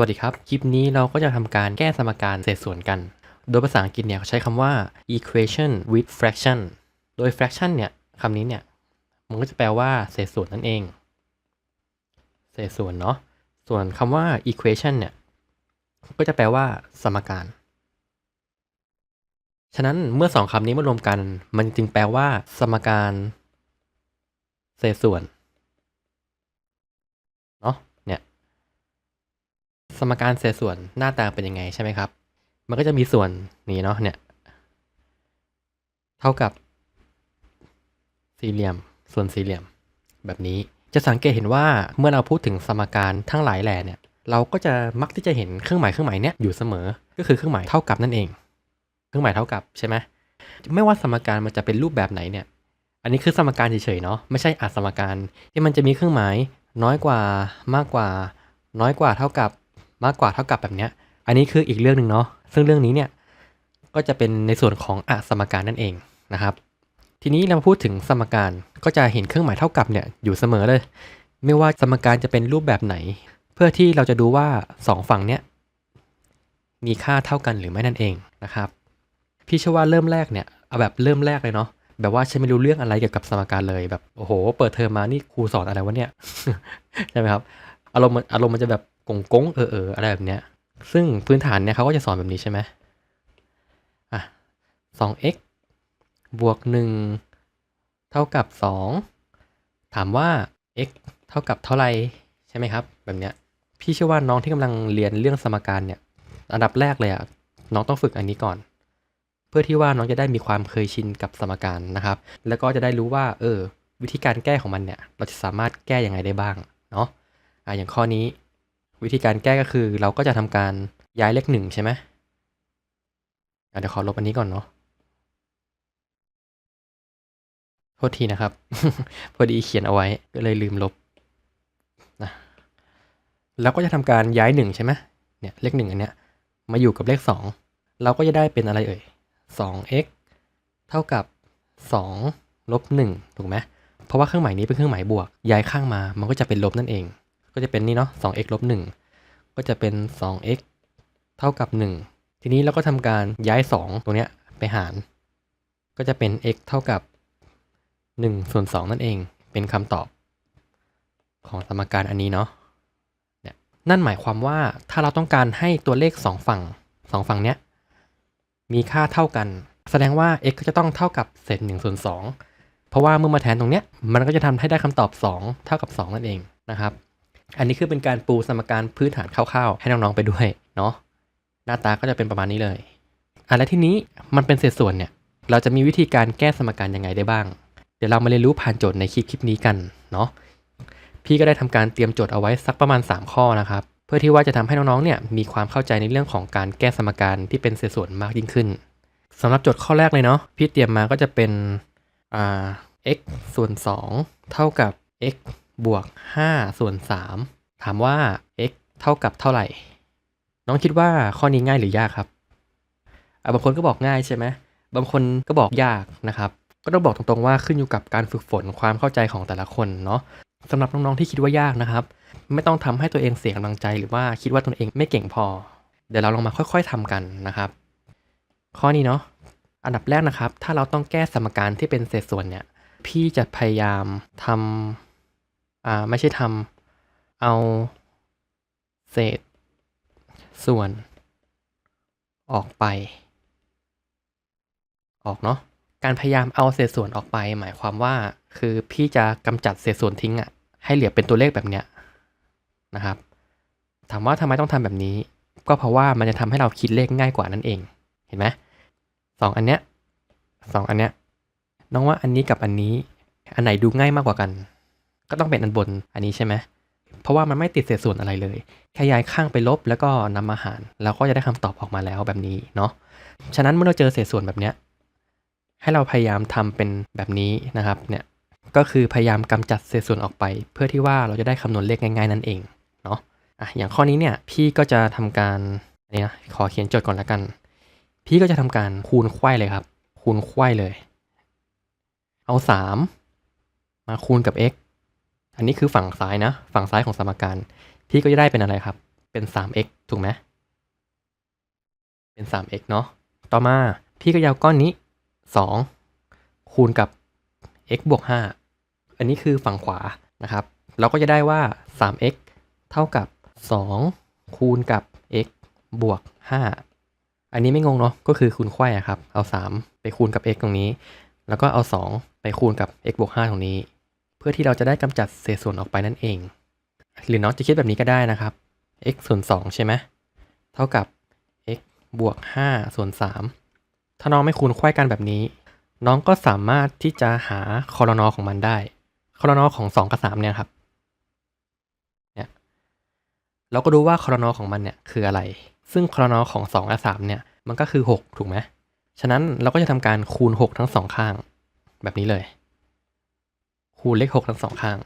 วัสดีครับ คลิปนี้เราก็จะทำการแก้สมการเศษส่วนกัน โดยภาษาอังกฤษเนี่ยเขาใช้คำว่า equation with fraction โดย fraction เนี่ยคำนี้เนี่ย มันก็จะแปลว่าเศษส่วนนั่นเอง เศษส่วนเนาะ ส่วนคำว่า equation เนี่ย ก็จะแปลว่า สมการ ฉะนั้นเมื่อสองคำนี้มารวมกัน มันจึงแปลว่า สมการ เศษส่วน เนาะ เนี่ย สมการเศษส่วนหน้าตาเป็นยังไงใช่ไหมครับ มันก็จะมีส่วนนี้เนาะเนี่ย เท่ากับสี่เหลี่ยมส่วนสี่เหลี่ยมแบบนี้จะสังเกตเห็นว่าเมื่อเราพูดถึงสมการทั้งหลายแหล่เนี่ย เราก็จะมักที่จะเห็นเครื่องหมายเครื่องหมายเนี้ยอยู่เสมอ ก็คือเครื่องหมายเท่ากับนั่นเอง เครื่องหมายเท่ากับใช่ไหมไม่ว่าสมการมันจะเป็นรูปแบบไหนเนี่ย อันนี้คือสมการเฉยๆเนาะไม่ใช่อาสมการที่มันจะมีเครื่องหมายน้อยกว่ามากกว่า น้อยกว่าเท่ากับ มากกว่าเท่ากับแบบเนี้ย อันนี้คืออีกเรื่องหนึ่งเนาะซึ่งเรื่องนี้เนี่ยก็จะเป็นในส่วนของอสมการนั่นเองนะครับ ทีนี้เราพูดถึงสมการก็จะเห็นเครื่องหมายเท่ากับเนี่ยอยู่เสมอเลย ไม่ว่าสมการจะเป็นรูปแบบไหน เพื่อที่เราจะดูว่าสองฝั่งเนี่ยมีค่าเท่ากันหรือไม่นั่นเองนะครับพี่เชื่อว่าเริ่มแรกเนี่ยเอาแบบเริ่มแรกเลยเนาะแบบว่าฉันไม่รู้เรื่องอะไรเกี่ยวกับสมการเลยแบบโอ้โห เปิดเทอมมานี่ครูสอนอะไรวะเนี่ยใช่ไหมครับอารมณ์อารมณ์มันจะแบบ กงกงเออเอออะไรแบบเนี้ย ซึ่งพื้นฐานเนี่ยเขาก็จะสอนแบบนี้ใช่ไหมอะสอง x บวกหนึ่งเท่ากับสองถามว่า x เท่ากับเท่าไหร่ใช่ไหมครับ แบบเนี้ย พี่เชื่อว่าน้องที่กำลังเรียนเรื่องสมการเนี่ย อันดับแรกเลยอะน้องต้องฝึกอันนี้ก่อน เพื่อที่ว่าน้องจะได้มีความเคยชินกับสมการนะครับ แล้วก็จะได้รู้ว่า เออ วิธีการแก้ของมันเนี่ย เราจะสามารถแก้ยังไงได้บ้าง เนาะอะอย่างข้อนี้ วิธีการแก้ก็คือเราก็จะทำการย้ายเลขหนึ่งใช่ไหมเดี๋ยวขอลบอันนี้ก่อนเนาะโทษทีนะครับ พอดีเขียนเอาไว้ก็เลยลืมลบนะแล้วก็จะทำการย้ายหนึ่งใช่ไหมเนี่ยเลขหนึ่งอันเนี้ยมาอยู่กับเลขสองเราก็จะได้เป็นอะไรเอ่ยสอง x เท่ากับสองลบหนึ่งถูกไหม เพราะว่าเครื่องหมายนี้เป็นเครื่องหมายบวก ย้ายข้างมา มันก็จะเป็นลบนั่นเอง ก็จะเป็นนี่เนาะ 2x ลบ1ก็จะเป็น 2x เท่ากับ 1 ทีนี้เราก็ทำการย้าย 2ตรงเนี้ยไปหาร ก็จะเป็น x เท่ากับ1ส่วน2นั่นเอง เป็นคำตอบของสมการอันนี้เนาะเนี่ยนั่นหมายความว่าถ้าเราต้องการให้ตัวเลข 2 ฝั่ง 2 ฝั่งเนี้ยมีค่าเท่ากัน แสดงว่า x ก็จะต้องเท่ากับเศษ1ส่วน2เพราะว่าเมื่อมาแทนตรงเนี้ยมันก็จะทำให้ได้คำตอบ 2 เท่ากับ 2 นั่นเองนะครับ อันนี้คือเป็นการปูสมการพื้นฐานคร่าวๆ ให้น้องๆไปด้วยเนาะหน้าตาก็จะเป็นประมาณนี้เลยอะแล้วทีนี้มันเป็นเศษส่วนเนี่ยเราจะมีวิธีการแก้สมการยังไงได้บ้าง เดี๋ยวเรามาเรียนรู้ผ่านโจทย์ในคลิปคลิปนี้กันเนาะพี่ก็ได้ทำการเตรียมโจทย์เอาไว้สักประมาณ 3 ข้อนะครับเพื่อที่ว่าจะทำให้น้องๆเนี่ยมีความเข้าใจในเรื่องของการแก้สมการที่เป็นเศษส่วนมากยิ่งขึ้นสำหรับโจทย์ข้อแรกเลยเนาะพี่เตรียมมาก็จะเป็นอ่า x ส่วน 2 เท่ากับ x บวก 5 ส่วน 3 ถามว่า x เท่ากับเท่าไหร่ น้องคิดว่าข้อนี้ง่ายหรือยากครับบางคนก็บอกง่ายใช่ไหมบางคนก็บอกยากนะครับ ก็ต้องบอกตรงๆว่าขึ้นอยู่กับการฝึกฝนความเข้าใจของแต่ละคนเนาะสำหรับน้องๆที่คิดว่ายากนะครับ ไม่ต้องทำให้ตัวเองเสียกำลังใจ หรือว่าคิดว่าตนเองไม่เก่งพอ เดี๋ยวเราลองมาค่อย ๆทำกันนะครับ ข้อนี้เนาะอันดับแรกนะครับ ถ้าเราต้องแก้สมการที่เป็นเศษส่วนเนี่ย พี่จะพยายามทำ อ่าไม่ใช่ทำเอาเศษส่วน ออกไป ออกเนาะการพยายามเอาเศษส่วนออกไป หมายความว่า คือพี่จะกำจัดเศษส่วนทิ้งอะ่ะ ให้เหลือเป็นตัวเลขแบบเนี้ยนะครับ ถามว่าทำไมต้องทำแบบนี้ ก็เพราะว่ามันจะทำให้เราคิดเลขง่ายกว่านั่นเอง เห็นไหมสองอันเนี้ยสองอันเนี้ยน้องว่าอันนี้กับอันนี้ อันไหนดูง่ายมากกว่ากัน ก็ต้องเป็นอันบนอันนี้ใช่ไหมเพราะว่ามันไม่ติดเศษส่วนอะไรเลย แค่ย้ายข้างไปลบแล้วก็นำมาหารเราก็จะได้คำตอบออกมาแล้วแบบนี้เนาะฉะนั้นเมื่อเราเจอเศษส่วนแบบเนี้ยให้เราพยายามทำเป็นแบบนี้นะครับเนี่ยก็คือพยายามกำจัดเศษส่วนออกไป เพื่อที่ว่าเราจะได้คำนวณเลขง่าย ๆ นั่นเองเนาะอะอย่างข้อนี้เนี่ยพี่ก็จะทำการนี่นะขอเขียนโจทย์ก่อนแล้วกัน พี่ก็จะทำการคูณไขว้เลยครับ คูณไขว้เลย เอา 3 มาคูณกับ x อันนี้คือฝั่งซ้ายนะ ฝั่งซ้ายของสมการ พี่ก็จะได้เป็นอะไรครับ เป็น 3x ถูกไหมเป็น 3x เนาะ ต่อมาพี่ก็ยาวก้อนนี้ 2 คูณกับ x บวก 5 อันนี้คือฝั่งขวานะครับ เราก็จะได้ว่า 3x เท่ากับ 2 คูณกับ x บวก 5 อันนี้ไม่งงเนาะ ก็คือคูณไขว้ครับ เอา 3 ไปคูณกับ x ตรงนี้ แล้วก็เอา 2 ไปคูณกับ x บวก 5 ตรงนี้ เพื่อที่เราจะได้กำจัดเศษส่วนออกไปนั่นเอง หรือน้องจะคิดแบบนี้ก็ได้นะครับ x ส่วน2ใช่ไหมเท่ากับ x บวก5ส่วน3ถ้าน้องไม่คูณไขว้กันแบบนี้ น้องก็สามารถที่จะหาคอรนอของมันได้คอรนอของ 2 กับ 3 เนี่ยครับเนี่ยเราก็รู้ว่าคอรนอของมันเนี่ยคืออะไร ซึ่งคอรนอของ 2 และ3เนี่ยมันก็คือ 6 ถูกไหมฉะนั้นเราก็จะทำการคูณ 6 ทั้งสองข้างแบบนี้เลย คูณเลข 6 ทั้งสองข้าง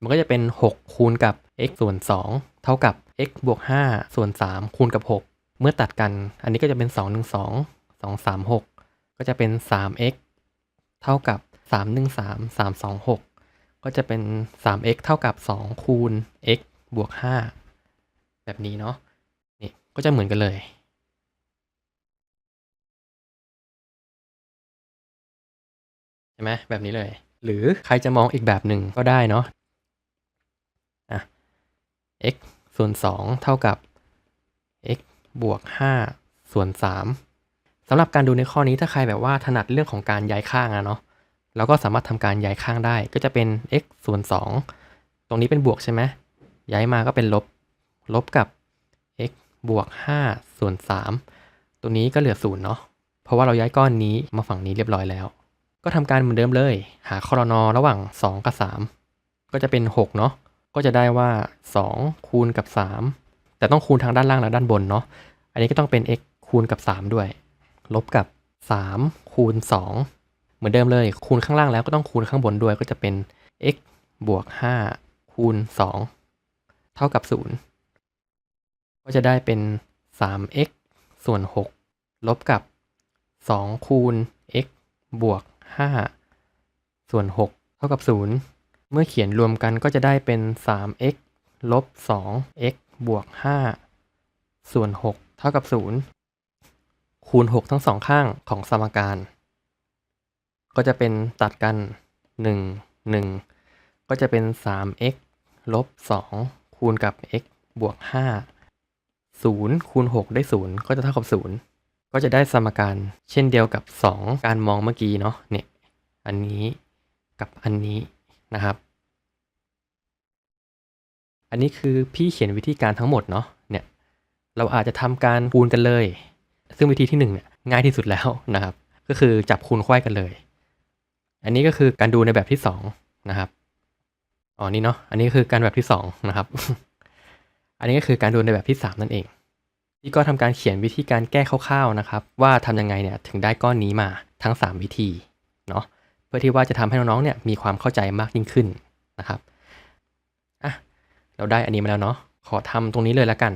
มันก็จะเป็น 6 คูณกับ x ส่วน 2 เท่ากับ x บวก 5 ส่วน 3 คูณกับ 6 เมื่อตัดกัน อันนี้ก็จะเป็น 2 1 2 2 3 6 ก็จะเป็น 3x เท่ากับ 3 1 3 3 2 6 ก็จะเป็น 3x เท่ากับ 2 คูณ x บวก 5 แบบนี้เนาะ นี่ก็จะเหมือนกันเลยใช่ไหมแบบนี้เลย หรือใครจะมองอีกแบบหนึ่งก็ได้เนาะอะ x ส่วน 2 เท่ากับ x บวก 5 ส่วน 3สำหรับการดูในข้อนี้ถ้าใครแบบว่าถนัดเรื่องของการย้ายข้างอะเนาะเราก็สามารถทำการย้ายข้างได้ ก็จะเป็น x ส่วน 2 ตรงนี้เป็นบวกใช่ไหมย้ายมาก็เป็นลบ ลบกับ x บวก 5 ส่วน 3 ตัวนี้ก็เหลือศูนย์เนาะ เพราะว่าเราย้ายก้อนนี้มาฝั่งนี้เรียบร้อยแล้ว ก็ทำการเหมือนเดิมเลย หาคอรนอระหว่าง 2 กับ 3 ก็จะเป็น 6 เนาะก็จะได้ว่า 2 คูณกับ 3 แต่ต้องคูณทางด้านล่างและด้านบนเนาะอันนี้ก็ต้องเป็น x คูณกับ 3 ด้วย ลบกับ 3 คูณ 2 เหมือนเดิมเลย คูณข้างล่างแล้วก็ต้องคูณข้างบนด้วยก็จะเป็น x บวก 5 คูณ 2 เท่ากับ 0 ก็จะได้เป็น 3x ส่วน 6 ลบกับ 2 คูณ x บวก 5 ส่วน 6 เท่ากับ 0 เมื่อเขียนรวมกันก็จะได้เป็น 3x ลบ 2x บวก 5 ส่วน 6 เท่ากับ 0 คูณ 6 ทั้งสองข้างของสมการ ก็จะเป็นตัดกัน 1 1 ก็จะเป็น 3x ลบ 2 คูณกับ x บวก 5 0 คูณ 6 ได้ 0 ก็จะเท่ากับ 0 ก็จะได้สมการเช่นเดียวกับ 2 การมองเมื่อกี้เนาะเนี่ยอันนี้กับอันนี้นะครับ อันนี้คือพี่เขียนวิธีการทั้งหมดเนาะเนี่ยเราอาจจะทำการคูณกันเลย ซึ่งวิธีที่1เนี่ยง่ายที่สุดแล้วนะครับ ก็คือจับคูณไขว้กันเลย อันนี้ก็คือการดูในแบบที่2นะครับอ๋อนี่เนาะอันนี้คือการแบบที่2นะครับ อันนี้ก็คือการดูในแบบที่ 3 นั่นเอง พี่ก็ทำการเขียนวิธีการแก้คร่าวๆนะครับ ว่าทำยังไงเนี่ยถึงได้ก้อนนี้มาทั้ง 3 วิธีเนาะเพื่อที่ว่าจะทำให้น้องๆเนี่ยมีความเข้าใจมากยิ่งขึ้นนะครับอะเราได้อันนี้มาแล้วเนาะขอทำตรงนี้เลยแล้วกัน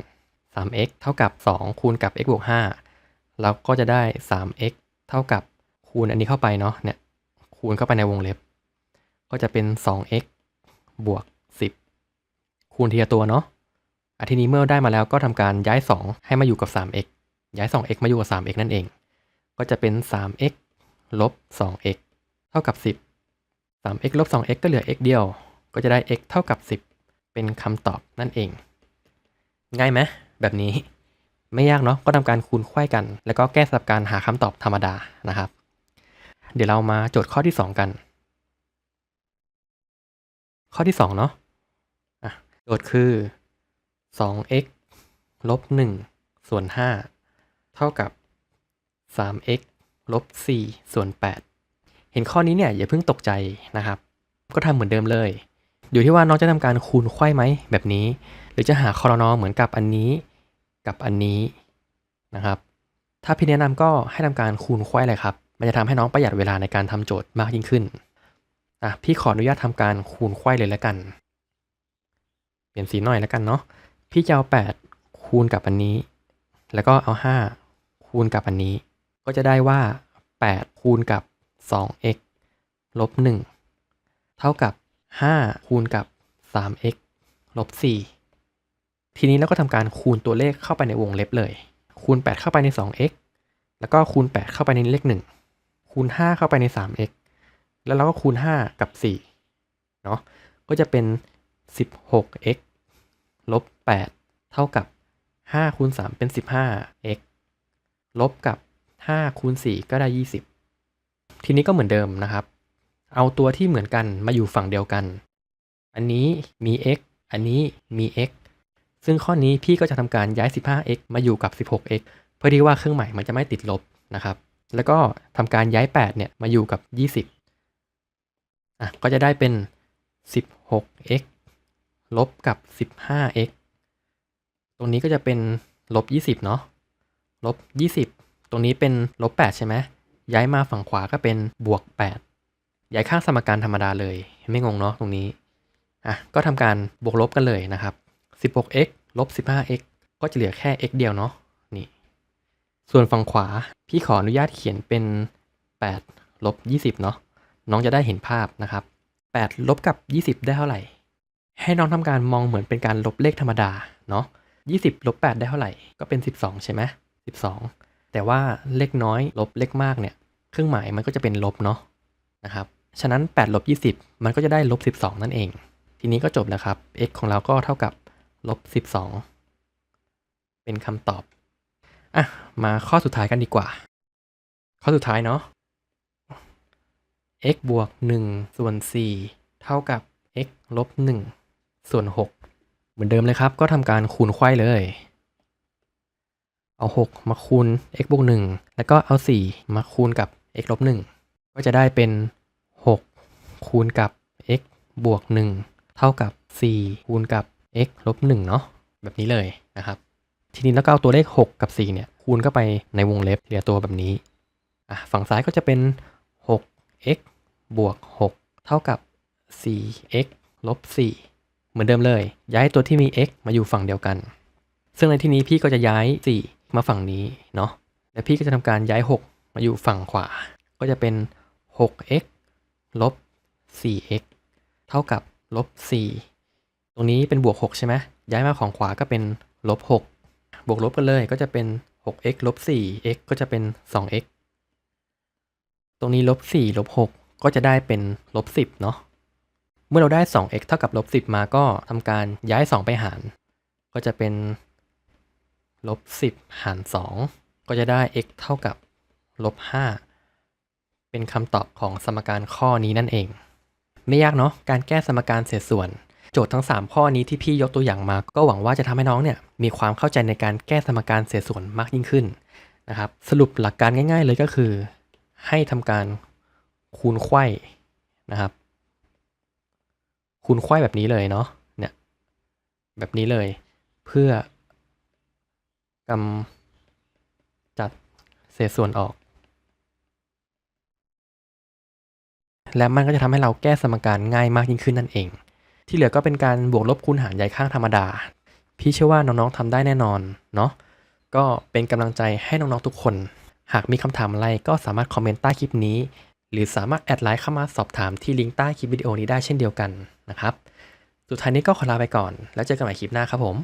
3x เท่ากับ 2 คูณกับ x บวก5เราก็จะได้ 3x เท่ากับคูณอันนี้เข้าไปเนาะเนี่ยคูณเข้าไปในวงเล็บ ก็จะเป็น 2x บวก 10 คูณทีละตัวเนาะ อาทีนี้เมื่อได้มาแล้วก็ทำการย้าย 2 ให้มาอยู่กับ 3x ย้าย 2x มาอยู่กับ 3x นั่นเอง ก็จะเป็น 3x ลบ 2x เท่ากับ 10 3x ลบ 2x ก็เหลือ x เดียว ก็จะได้ x เท่ากับ 10 เป็นคำตอบนั่นเอง ง่ายไหมแบบนี้ ไม่ยากเนาะ ก็ทำการคูณไขว้กัน แล้วก็แก้สลับการหาคำตอบธรรมดานะครับ เดี๋ยวเรามาโจทย์ข้อที่ 2 กัน ข้อที่ 2 เนาะะโจทย์คือ 2x ลบ1ส่วน5เท่ากับ 3x ลบ4ส่วน8เห็นข้อนี้เนี่ยอย่าเพิ่งตกใจนะครับ ก็ทำเหมือนเดิมเลย อยู่ที่ว่าน้องจะทำการคูณไขว้ไหมแบบนี้ หรือจะหาคอรนอเหมือนกับอันนี้กับอันนี้นะครับ ถ้าพี่แนะนำก็ให้ทำการคูณไขว้เลยครับ มันจะทำให้น้องประหยัดเวลาในการทำโจทย์มากยิ่งขึ้นอะพี่ขออนุญาตทำการคูณไขว้เลยแล้วกัน เปลี่ยนสีหน่อยแล้วกันเนาะ พี่จะเอา8คูณกับอันนี้ แล้วก็เอา 5 คูณกับอันนี้ ก็จะได้ว่า 8 คูณกับ 2x ลบ 1 เท่ากับ 5 คูณกับ 3x ลบ 4 ทีนี้เราก็ทำการคูณตัวเลขเข้าไปในวงเล็บเลย คูณ 8 เข้าไปใน 2x แล้วก็คูณ 8 เข้าไปในเลข 1 คูณ 5 เข้าไปใน 3x แล้วเราก็คูณ 5 กับ4เนาะก็จะเป็น 16x ลบ 8 เท่ากับ5คูณ3เป็น 15x ลบกับ5คูณ4ก็ได้ 20 ทีนี้ก็เหมือนเดิมนะครับ เอาตัวที่เหมือนกันมาอยู่ฝั่งเดียวกัน อันนี้มี x อันนี้มี x ซึ่งข้อนี้พี่ก็จะทำการย้าย 15x มาอยู่กับ 16x เพื่อที่ว่าเครื่องหมายมันจะไม่ติดลบนะครับ แล้วก็ทำการย้าย 8 เนี่ยมาอยู่กับ 20อะก็จะได้เป็น 16x ลบกับ 15x ตรงนี้ก็จะเป็นลบ20เนาะลบ20ตรงนี้เป็นลบ8ใช่ไหมย้ายมาฝั่งขวาก็เป็นบวก8ย้ายข้างสมการธรรมดาเลย ไม่งงเนาะตรงนี้อะก็ทำการบวกลบกันเลยนะครับ 16x ลบ 15x ก็จะเหลือแค่ x เดียวเนาะนี่ ส่วนฝั่งขวาพี่ขออนุญาตเขียนเป็น 8 ลบ 20 เนาะน้องจะได้เห็นภาพนะครับ 8 ลบกับ 20 ได้เท่าไหร่ ให้น้องทำการมองเหมือนเป็นการลบเลขธรรมดาเนาะ 20ลบ8ได้เท่าไหร่ก็เป็น 12 ใช่ไหม12 แต่ว่าเลขน้อยลบเลขมากเนี่ย เครื่องหมายมันก็จะเป็นลบเนาะนะครับ ฉะนั้น8ลบ20 มันก็จะได้ลบ12 นั่นเอง ทีนี้ก็จบแล้วครับ x ของเราก็เท่ากับลบ12 เป็นคำตอบ อะ มาข้อสุดท้ายกันดีกว่า ข้อสุดท้ายเนาะ x บวก1ส่วน4เท่ากับ x ลบ1ส่วน6 เหมือนเดิมเลยครับ ก็ทำการคูณไข้เลย เอา 6 มาคูณ x บวก1แล้วก็เอา 4 มาคูณกับ x ลบ1ก็จะได้เป็น 6 คูณกับ x บวก 1 เท่ากับ 4 คูณกับ x ลบ1เนาะแบบนี้เลยนะครับ ทีนี้แล้วก็เอาตัวเลข 6 กับ 4 เนี่ย คูณเข้าไปในวงเล็บเหลือตัวแบบนี้อะฝั่งซ้ายก็จะเป็น 6x บวก 6 เท่ากับ 4x ลบ4 มือนเดิมเลย ย้ายตัวที่มี x มาอยู่ฝั่งเดียวกัน ซึ่งในที่นี้พี่ก็จะย้าย 4 มาฝั่งนี้เนาะและพี่ก็จะทำการย้าย 6 มาอยู่ฝั่งขวา ก็จะเป็น 6x ลบ 4x เท่ากับลบ 4 ตรงนี้เป็นบวก 6 ใช่ไหมย้ายมาของขวาก็เป็นลบ 6 บวกลบกันเลยก็จะเป็น 6x ลบ 4x ก็จะเป็น 2x ตรงนี้ลบ 4 ลบ 6 ก็จะได้เป็นลบ 10 เนาะ เมื่อเราได้ 2x เท่ากับลบ10 มาก็ทำการย้าย 2 ไปหาร ก็จะเป็นลบ10 หาร 2 ก็จะได้ x เท่ากับลบ5เป็นคำตอบของสมการข้อนี้นั่นเอง ไม่ยากเนาะการแก้สมการเศษส่วน โจทย์ทั้ง 3 ข้อนี้ที่พี่ยกตัวอย่างมา ก็หวังว่าจะทำให้น้องเนี่ยมีความเข้าใจในการแก้สมการเศษส่วนมากยิ่งขึ้นนะครับสรุปหลักการง่าย ๆ เลยก็คือ ให้ทำการคูณไขว้นะครับ คูณไขว้แบบนี้เลยเนาะเนี่ยแบบนี้เลย เพื่อกำจัดเศษส่วนออก และมันก็จะทำให้เราแก้สมการง่ายมากยิ่งขึ้นนั่นเอง ที่เหลือก็เป็นการบวกลบคูณหารย้ายข้างธรรมดา พี่เชื่อว่าน้องๆทำได้แน่นอนเนาะก็เป็นกำลังใจให้น้องๆทุกคน หากมีคำถามอะไรก็สามารถคอมเมนต์ใต้คลิปนี้ หรือสามารถแอดไลน์เข้ามาสอบถามที่ลิงก์ใต้คลิปวิดีโอนี้ได้เช่นเดียวกัน นะครับ สุดท้ายนี้ก็ขอลาไปก่อน แล้วเจอกันใหม่คลิปหน้าครับผม